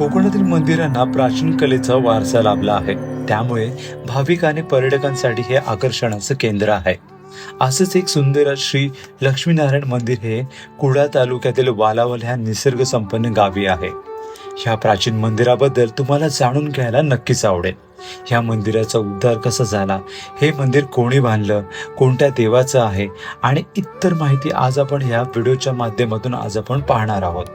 कोकणातील मंदिरांना प्राचीन कलेचा वारसा लाभला आहे. त्यामुळे भाविक आणि पर्यटकांसाठी हे आकर्षणाचं केंद्र आहे. असंच एक सुंदर श्री लक्ष्मीनारायण मंदिर हे कुडा तालुक्यातील वालावल ह्या निसर्ग संपन्न गावी आहे. ह्या प्राचीन मंदिराबद्दल तुम्हाला जाणून घ्यायला नक्कीच आवडेल. ह्या मंदिराचा उद्धार कसा झाला? हे मंदिर कोणी बांधलं? कोणत्या देवाचं आहे? आणि इतर माहिती आज आपण ह्या व्हिडिओच्या माध्यमातून आज आपण पाहणार आहोत.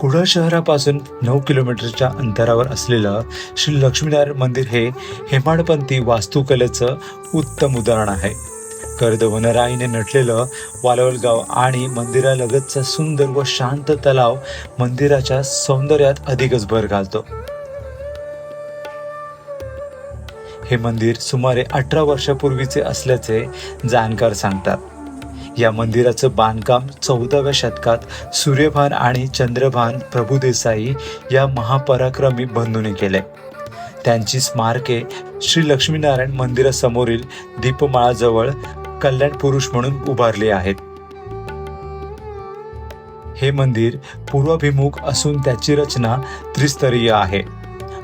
कुडाळ शहरापासून नऊ किलोमीटरच्या अंतरावर असलेलं श्री लक्ष्मीनारायण मंदिर हे हेमाडपंथी वास्तुकलेचं उत्तम उदाहरण आहे. कर्द वनराईने नटलेलं वालवल गाव आणि मंदिरालगतचा सुंदर व शांत तलाव मंदिराच्या सौंदर्यात अधिकच भर घालतो. हे मंदिर सुमारे अठरा वर्षापूर्वीचे असल्याचे जाणकार सांगतात. या मंदिराचं बांधकाम चौदाव्या शतकात सूर्यभान आणि चंद्रभान प्रभुदेसाई या महापराक्रमी बंधूंनी केले. त्यांची स्मारके श्री लक्ष्मीनारायण मंदिरासमोरील दीपमाळाजवळ कल्याण पुरुष म्हणून उभारले आहेत. हे मंदिर पूर्वाभिमुख असून त्याची रचना त्रिस्तरीय आहे.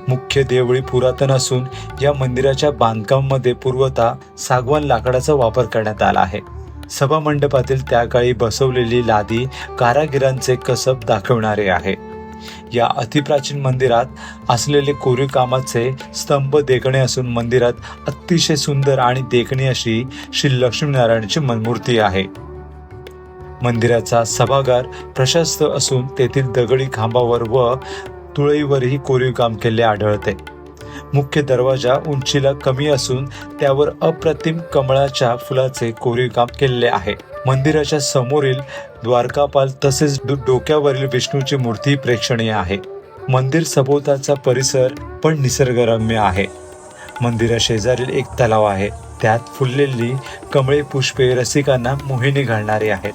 मुख्य देवळी पुरातन असून या मंदिराच्या बांधकामामध्ये पूर्वता सागवान लाकडाचा वापर करण्यात आला आहे. सभा मंडपातील त्या काळी बसवलेली लादी कारागिरांचे कसब दाखवणारे आहे. या अतिप्राचीन मंदिरात असलेले कोरीव कामाचे स्तंभ देखणे असून मंदिरात अतिशय सुंदर आणि देखणी अशी श्री लक्ष्मीनारायणची मूर्ती आहे. मंदिराचा सभागार प्रशस्त असून तेथील दगडी खांबावर व तुळईवरही कोरीव काम केले आढळते. मुख्य दरवाजा उंचीला कमी असून त्यावर अप्रतिम कमळाच्या फुलाचे कोरीव काम केलेले आहे. मंदिराच्या समोरील द्वारकापाल तसेच डोक्यावरील विष्णूची मूर्ती प्रेक्षणीय आहे. मंदिर सभोवतालचा परिसर पण निसर्गरम्य आहे. मंदिरा शेजारील एक तलाव आहे. त्यात फुललेली कमळे पुष्पे रसिकांना मोहिनी घालणारी आहेत.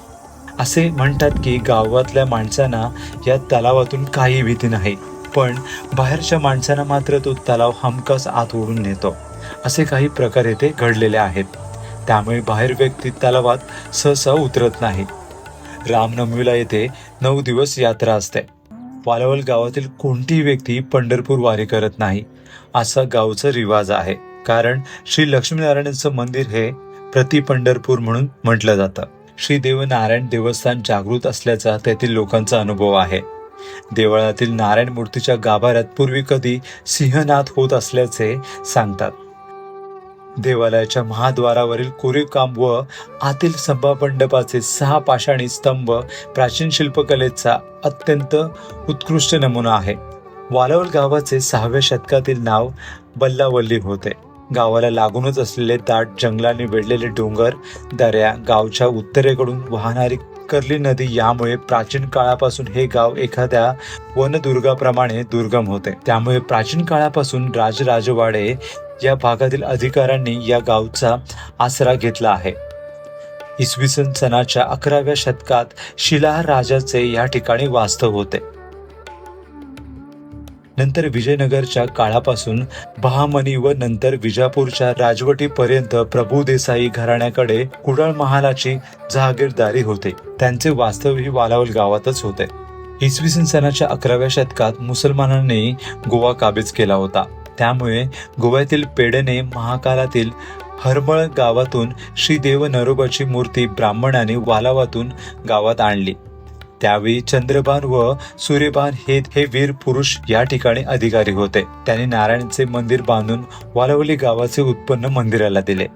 असे म्हणतात की गावातल्या माणसांना या तलावातून काही भीती नाही. पण बाहेरच्या माणसांना मात्र तो तलाव हमखास आत ओढून नेतो. असे काही प्रकार येथे घडलेले आहेत. त्यामुळे बाहेर व्यक्ती तलावात सहसा उतरत नाही. रामनवमीला येथे नऊ दिवस यात्रा असते. वालवल गावातील कोणतीही व्यक्ती पंढरपूर वारी करत नाही. असा गावचा रिवाज आहे. कारण श्री लक्ष्मीनारायणाचं मंदिर हे प्रति पंढरपूर म्हणून म्हटलं जातं. श्री देवनारायण देवस्थान जागृत असल्याचा तेथील लोकांचा अनुभव आहे. देवळातील नारायण मूर्तीच्या गाभाऱ्यात पूर्वी कधी सिंहनाथ होत असल्याचे सांगतात. देवालयाच्या महाद्वारावरील कोरीव काम व आतील सभामंडपाचे सहा पाषाणी स्तंभ प्राचीन शिल्पकलेचा अत्यंत उत्कृष्ट नमुना आहे. वालावल गावाचे सहाव्या शतकातील नाव बल्लावल्ली होते. गावाला लागूनच असलेले दाट जंगलाने वेढलेले डोंगर दऱ्या गावच्या उत्तरेकडून वाहणारी कर्ली नदी यामुळे प्राचीन काळापासून हे गाव एखाद्या वनदुर्गाप्रमाणे दुर्गम होते. त्यामुळे प्राचीन काळापासून राजराजवाडे या भागातील अधिकाऱ्यांनी या गावचा आसरा घेतला आहे. इसवी सन सणाच्या अकराव्या शतकात शिलाहार राजाचे या ठिकाणी वास्तव होते. नंतर विजयनगरच्या काळापासून बहामनी व नंतर विजापूरच्या राजवटीपर्यंत प्रभू देसाई घराण्याकडे कुडाळ महालाची जहागीरदारी होते. त्यांचे वास्तव्य ही वालावल गावातच होते. इसवी सन सणाच्या अकराव्या शतकात मुसलमानांनी गोवा काबीज केला होता. त्यामुळे गोव्यातील पेडणे महाकालातील हरमळ गावातून श्रीदेव नरोबाची मूर्ती ब्राह्मणाने वालावातून गावात आणली. त्यावेळी चंद्रबान व सूर्यभान हे हे वीर पुरुष या ठिकाणी अधिकारी होते. त्यांनी नारायणचे मंदिर बांधून वालवली गावाचे उत्पन्न मंदिराला दिले.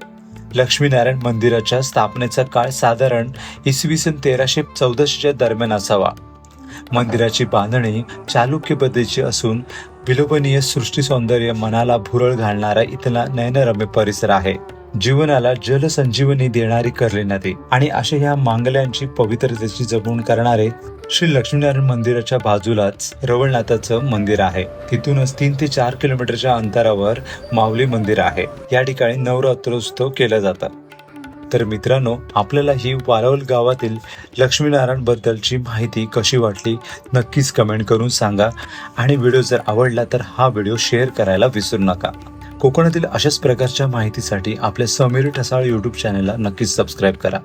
लक्ष्मीनारायण मंदिराच्या स्थापनेचा काळ साधारण इसवी सन तेराशे चौदाशेच्या दरम्यान असावा. मंदिराची बांधणी चालुक्य पद्धतीची असून विलोभनीय सृष्टी सौंदर्य मनाला भुरळ घालणारा इथला नयनरम्य परिसर आहे. जीवनाला जलसंजीवनी देणारी करली नदी. आणि अशा ह्या मांगल्यांची पवित्रतेची जपणूक करणारे श्री लक्ष्मीनारायण मंदिराच्या बाजूलाच रवळनाथाचं मंदिर आहे. तिथूनच तीन ते चार किलोमीटरच्या अंतरावर माऊली मंदिर आहे. या ठिकाणी नवरात्रोत्सव केला जातात. तर मित्रांनो आपल्याला ही वारवल गावातील लक्ष्मीनारायण बद्दलची माहिती कशी वाटली नक्कीच कमेंट करून सांगा. आणि व्हिडिओ जर आवडला तर हा व्हिडिओ शेअर करायला विसरू नका. कोकणातील अशाच प्रकारच्या माहितीसाठी आपल्या समीर ठसाळ यूट्यूब चॅनलला नक्कीच सबस्क्राईब करा.